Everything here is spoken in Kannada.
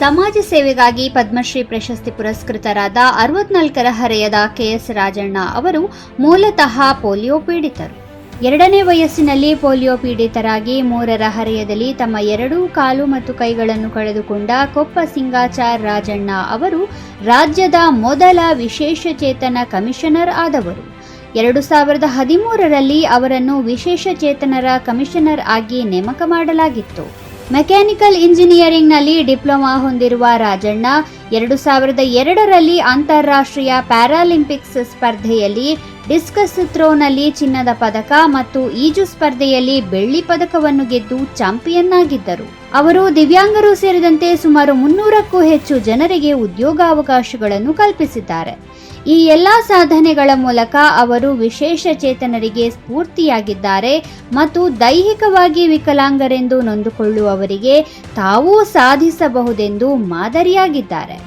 ಸಮಾಜ ಸೇವೆಗಾಗಿ ಪದ್ಮಶ್ರೀ ಪ್ರಶಸ್ತಿ ಪುರಸ್ಕೃತರಾದ ಅರವತ್ನಾಲ್ಕರ ಹರೆಯದ ಕೆಎಸ್ ರಾಜಣ್ಣ ಅವರು ಮೂಲತಃ ಪೋಲಿಯೋ ಪೀಡಿತರು. ಎರಡನೇ ವಯಸ್ಸಿನಲ್ಲಿ ಪೋಲಿಯೋ ಪೀಡಿತರಾಗಿ ಮೂರರ ಹರೆಯದಲ್ಲಿ ತಮ್ಮ ಎರಡೂ ಕಾಲು ಮತ್ತು ಕೈಗಳನ್ನು ಕಳೆದುಕೊಂಡ ಕೊಪ್ಪ ಸಿಂಗಾಚಾರ್ ರಾಜಣ್ಣ ಅವರು ರಾಜ್ಯದ ಮೊದಲ ವಿಶೇಷಚೇತನ ಕಮಿಷನರ್ ಆದವರು. ಎರಡು ಸಾವಿರದ ಹದಿಮೂರರಲ್ಲಿ ಅವರನ್ನು ವಿಶೇಷ ಚೇತನರ ಕಮಿಷನರ್ ಆಗಿ ನೇಮಕ ಮಾಡಲಾಗಿತ್ತು. ಮೆಕ್ಯಾನಿಕಲ್ ಇಂಜಿನಿಯರಿಂಗ್ನಲ್ಲಿ ಡಿಪ್ಲೊಮಾ ಹೊಂದಿರುವ ರಾಜಣ್ಣ ಎರಡು ಸಾವಿರದ ಎರಡರಲ್ಲಿ ಅಂತಾರಾಷ್ಟ್ರೀಯ ಪ್ಯಾರಾಲಿಂಪಿಕ್ಸ್ ಸ್ಪರ್ಧೆಯಲ್ಲಿ ಡಿಸ್ಕಸ್ ಥ್ರೋನಲ್ಲಿ ಚಿನ್ನದ ಪದಕ ಮತ್ತು ಈಜು ಸ್ಪರ್ಧೆಯಲ್ಲಿ ಬೆಳ್ಳಿ ಪದಕವನ್ನು ಗೆದ್ದು ಚಾಂಪಿಯನ್ ಆಗಿದ್ದರು ಅವರು ದಿವ್ಯಾಂಗರು ಸೇರಿದಂತೆ ಸುಮಾರು ಮುನ್ನೂರಕ್ಕೂ ಹೆಚ್ಚು ಜನರಿಗೆ ಉದ್ಯೋಗಾವಕಾಶಗಳನ್ನು ಕಲ್ಪಿಸಿದ್ದಾರೆ. ಈ ಎಲ್ಲ ಸಾಧನೆಗಳ ಮೂಲಕ ಅವರು ವಿಶೇಷ ಚೇತನರಿಗೆ ಸ್ಫೂರ್ತಿಯಾಗಿದ್ದಾರೆ ಮತ್ತು ದೈಹಿಕವಾಗಿ ವಿಕಲಾಂಗರೆಂದು ನೊಂದುಕೊಳ್ಳುವವರಿಗೆ ತಾವೂ ಸಾಧಿಸಬಹುದೆಂದು ಮಾದರಿಯಾಗಿದ್ದಾರೆ.